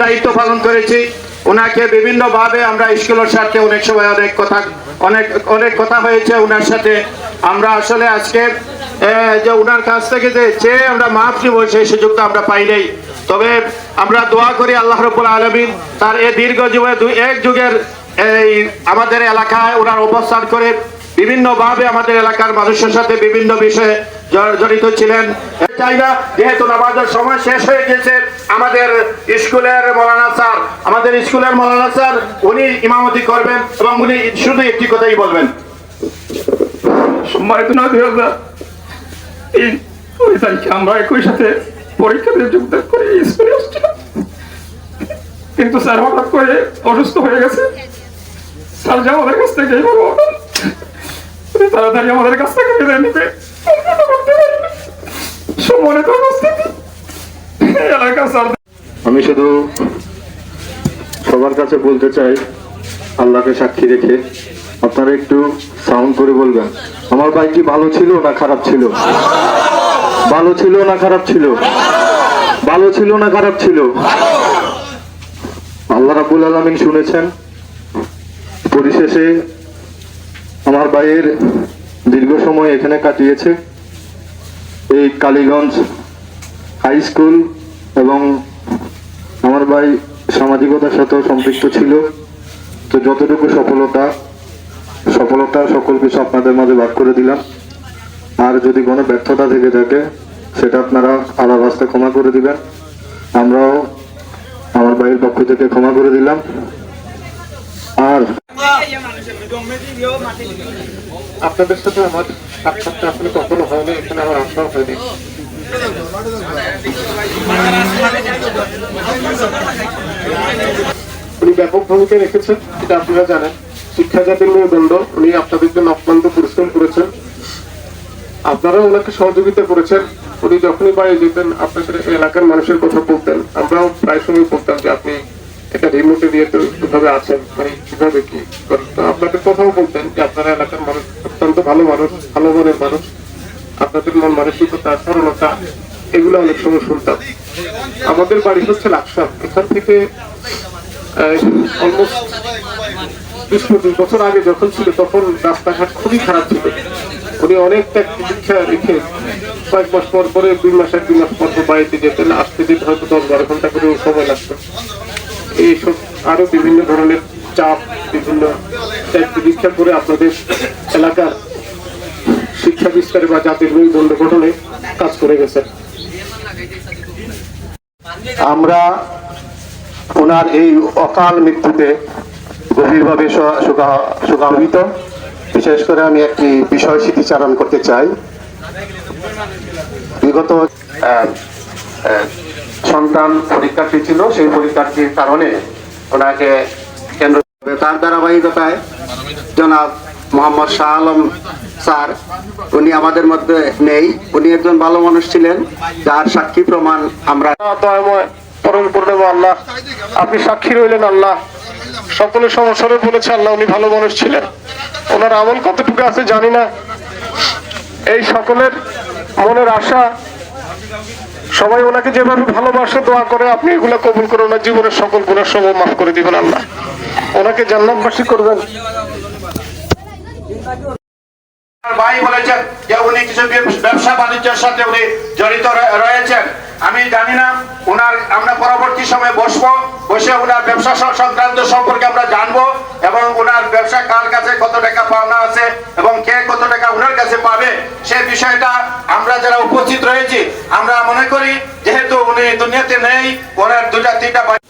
দায়িত্ব পালন করেছি। ওনাকে বিভিন্ন ভাবে আমরা স্কুলের সাথে অনেক সময় অনেক কথা, অনেক অনেক কথা হয়েছে ওনার সাথে। আমরা আসলে আজকে যে ওনার কাছ থেকে যে আমরা মাফ নিব সেই সুযোগটা আমরা পাই নাই। তবে আমরা দোয়া করি আল্লাহ রবুল আলমিন তার এই দীর্ঘ দুই এক যুগের এই আমাদের এলাকায় ওনার অবস্থান করে বিভিন্ন ভাবে আমাদের এলাকার মানুষের সাথে বিভিন্ন বিষয়ে জড়িত ছিলেন। চাই না, যেহেতু নামাজের সময় শেষ হয়ে গেছে আমাদের স্কুলের মৌলানা স্যার, আমাদের স্কুলের মৌলানা স্যার, উনি ইমামতি করবেন এবং উনি শুধু একটি কথাই বলবেন। সম্মানিত আমরা একই সাথে পরীক্ষাতে যোগদান করে স্কুলে আসছিলাম। কিন্তু স্যার হঠাৎ করে অসুস্থ হয়ে গেছে। স্যার যে আমাদের কাছ থেকে তাড়াতাড়ি আমাদের কাছ থেকে বিদায় নিতে উপস্থিতি। এই এলাকার স্যার আমি শুধু সবার কাছে বলতে চাই, আল্লাহকে সাক্ষী রেখে আপনারা একটু সাউন্ড করে বলবেন। আমার বাইক কি ভালো ছিল না খারাপ ছিল? ভালো ছিল না খারাপ ছিল? ভালো ছিল না খারাপ ছিল? আল্লাহ রাবুল আলমিন শুনেছেন। পরিশেষে আমার ভাইয়ের দীর্ঘ সময় এখানে কাটিয়েছে। এই কালীগঞ্জ হাই স্কুল এবং আমার ভাই সামাজিকতার সাথেও সম্পৃক্ত ছিল। তো যতটুকু সফলতা সফলতা সকল কিছু আপনাদের মাঝে ভাগ করে দিলাম। যদি কোনো ব্যর্থতা থেকে থাকে, সেটা আপনারা আলাদা রাস্তায় ক্ষমা করে দিবেন। আমরাও আমার ভাইয়ের পক্ষ থেকে ক্ষমা করে দিলাম। আর আপনাদের সাথে আমার সাক্ষাৎটা আসলে কখনো হয়নি, এখানে আমার আসাও হয়নি। উনি ব্যাপক ভূমিকা রেখেছেন, এটা আপনারা জানেন। শিক্ষা জাতির মেরুদণ্ড, উনি আপনাদের জন্য অক্লান্ত পরিশ্রম করেছেন। আপনারাও ওনাকে সহযোগিতা করেছেন। উনি যখনই বাইরে যেতেন আপনাদের এলাকার মানুষের কথা বলতেন। আমরাও প্রায় সময় বলতাম যে আপনি রিমোটে দিয়ে তো কীভাবে আছেন মানে কীভাবে কি করেন। তো আপনাদের কথাও বলতেন যে আপনারা এলাকার মানুষ, অত্যন্ত ভালো মানুষ, ভালো মনের মানুষ। আপনাদের মন মানসিকতা, সরলতা, এগুলো অনেক সময় শুনতাম। আমাদের বাড়ি হচ্ছে লাকসাম। এখান থেকে অলমোস্ট পঁচিশ বছর আগে যখন ছিল, তখন রাস্তাঘাট খুবই খারাপ ছিল। উনি অনেক ত্যাগ দীক্ষা রেখে কয়েক মাস পর পরে, দুই মাস এক, দুই মাস পর পর বাড়িতে যেতেন। আসতে যেতে হয়তো দশ বারো ঘণ্টা করে সময় লাগতো। এইসব আরও বিভিন্ন ধরনের চাপ, বিভিন্ন দীক্ষা করে আপনাদের এলাকার শিক্ষা বিস্তারে বা জাতির মেরুদণ্ড গঠনে কাজ করে গেছেন। আমরা ওনার এই অকাল মৃত্যুতে গভীরভাবে শোকান্বিত বিশেষ করে আমি একটি বিষয় স্মৃতিচারণ করতে চাই। বিগত সন্তান পরীক্ষার্থী ছিল, সেই পরীক্ষার্থীর কারণে ওনাকে কেন্দ্র তার ধারাবাহিকতায় জনাব মোহাম্মদ শাহ আলম স্যার, উনি আমাদের মধ্যে নেই। উনি একজন ভালো মানুষ ছিলেন, যার সাক্ষী প্রমাণ আমরা পরম করুণাময় আল্লাহ, আপনি সাক্ষী রইলেন আল্লাহ। সকলের সমস্যারে বলেছে আল্লাহ উনি ভালো মানুষ ছিলেন। ওনার আমল কতটুকু আছে জানি না। এই সকলের মনের আশা, সবাই ওনাকে যেভাবে ভালোবাসে, দোয়া করে আপনি এগুলো কবুল করে ওনার জীবনের সকল গুণের সব মাফ করে দিবেন আল্লাহ। ওনাকে জান্নাতবাসী করবেন। ভাই বলেছেন যে উনি কিছু ব্যবসা বাণিজ্যের সাথে উনি জড়িত রয়েছেন। আমি জানি না ওনার আমরা পরবর্তী সময়ে বসবো বসে ওনার ব্যবসা সংক্রান্ত সম্পর্কে আমরা জানব এবং ওনার ব্যবসা কার কাছে কত টাকা পাওনা আছে এবং কে কত টাকা ওনার কাছে পাবে সেই বিষয়টা আমরা যারা উপস্থিত রয়েছি আমরা মনে করি যেহেতু উনি দুনিয়াতে নেই ওনার দুটা তিনটা বাড়ি